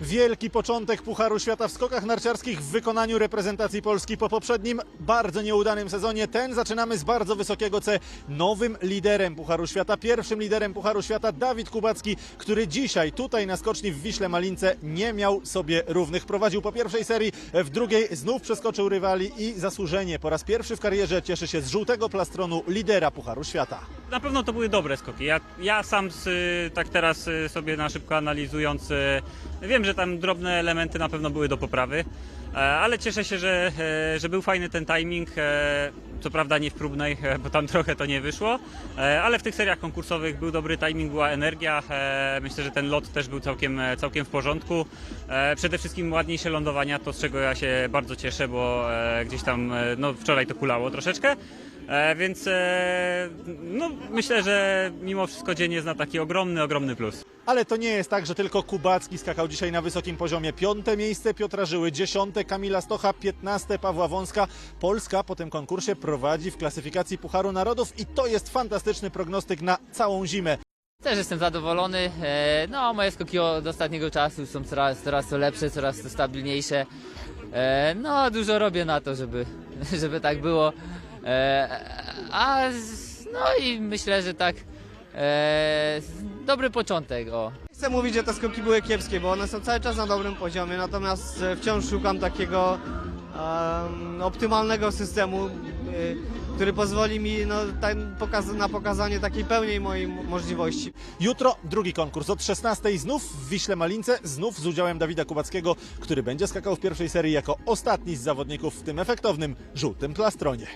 Wielki początek Pucharu Świata w skokach narciarskich w wykonaniu reprezentacji Polski po poprzednim bardzo nieudanym sezonie. Ten zaczynamy z bardzo wysokiego C. Nowym liderem Pucharu Świata, pierwszym liderem Pucharu Świata Dawid Kubacki, który dzisiaj tutaj na skoczni w Wiśle Malince nie miał sobie równych. Prowadził po pierwszej serii, w drugiej znów przeskoczył rywali i zasłużenie po raz pierwszy w karierze cieszy się z żółtego plastronu lidera Pucharu Świata. Na pewno to były dobre skoki. Ja, ja sam z, y, tak teraz y, sobie na szybko analizując, y, wiem, że tam drobne elementy na pewno były do poprawy, e, ale cieszę się, że, e, że był fajny ten timing. e, Co prawda nie w próbnej, bo tam trochę to nie wyszło, ale w tych seriach konkursowych był dobry timing, była energia. Myślę, że ten lot też był całkiem, całkiem w porządku. Przede wszystkim ładniejsze lądowania, to z czego ja się bardzo cieszę, bo gdzieś tam no, wczoraj to kulało troszeczkę. E, więc e, no, myślę, że mimo wszystko dzień jest na taki ogromny, ogromny plus. Ale to nie jest tak, że tylko Kubacki skakał dzisiaj na wysokim poziomie. Piąte miejsce Piotra Żyły, dziesiąte Kamila Stocha, piętnaste Pawła Wąska. Polska po tym konkursie prowadzi w klasyfikacji Pucharu Narodów i to jest fantastyczny prognostyk na całą zimę. Też jestem zadowolony. E, No, moje skoki od ostatniego czasu są coraz, coraz to lepsze, coraz to stabilniejsze. No, dużo robię na to, żeby, żeby tak było. E, A no i myślę, że tak e, dobry początek. O. Chcę mówić, że te skoki były kiepskie, bo one są cały czas na dobrym poziomie, natomiast e, wciąż szukam takiego em, optymalnego systemu, y, który pozwoli mi no, pokaz na pokazanie takiej pełnej mojej mo- możliwości. Jutro drugi konkurs od 16 znów w Wiśle Malince, znów z udziałem Dawida Kubackiego, który będzie skakał w pierwszej serii jako ostatni z zawodników w tym efektownym żółtym plastronie.